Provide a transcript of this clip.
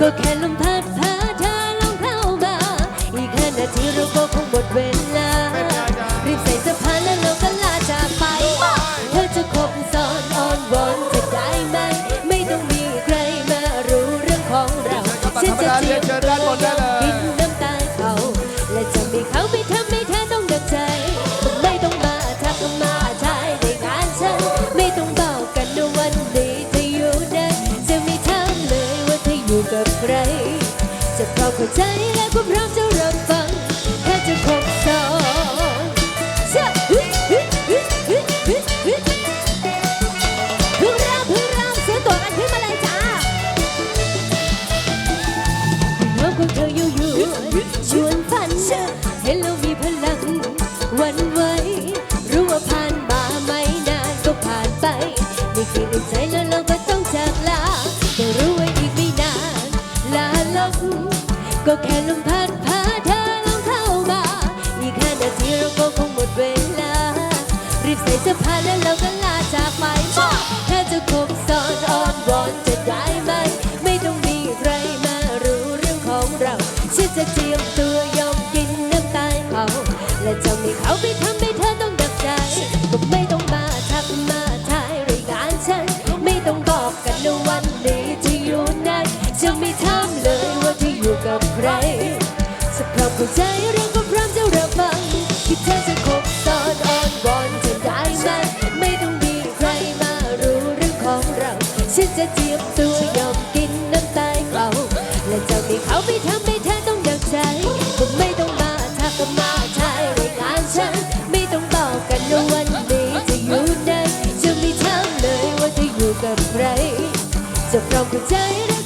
ก็แค่ลมพัดพาเธอลงเข้ามาอีกแค่นาทีเราก็คงหมดเวลา รีบใส่สะพานแล้วเราก็ลาจากไป เธอจะคบซ้อนอ้อนวอนจะได้ไหม ไม่ต้องมีใครมารู้เรื่องของเราฉันจะเตรียมตัว จะพร้อเข้าใจและก็พร้อมจะรับฟังแค่จะคบซ้อน ก็แค่ลมพัดพาเธอลงเข้ามา อีกห้านาทีเราก็คงหมดเวลา รีบใส่เสื้อผ้าแล้วเราก็ลาจากไปถ้าจะคบซ้อนอ้อนวอนจะได้ไหม ไม่ต้องมีใครมารู้เรื่องของเราฉันจะเจียมตัวยอมกินน้ำตาเขา และจะมีเขาไปทำให้เธอต้องดับใจ ก็ไม่ต้องมาทักมาทายรายงานฉัน ไม่ต้องบอกกันนะวันนี้ เข้าใจเรื่องก็พร้อมจะรับฟังคิดเธอจะคบซ้อนอ้อนวอนจะได้ไหมไม่ต้องมีใครมารู้เรื่องของเราฉันจะเจียมตัวยอมกินน้ำตาเขาและจะมีเขาไปทำให้เธอต้องดักใจก็ไม่ต้องมาทักมาทายรายงานฉันไม่ต้องบอกกันนะวันนี้จะอยู่ไหนจะไม่ถามเลยว่าเธออยู่กับใครจะพร้อมเข้าใจเรื่อง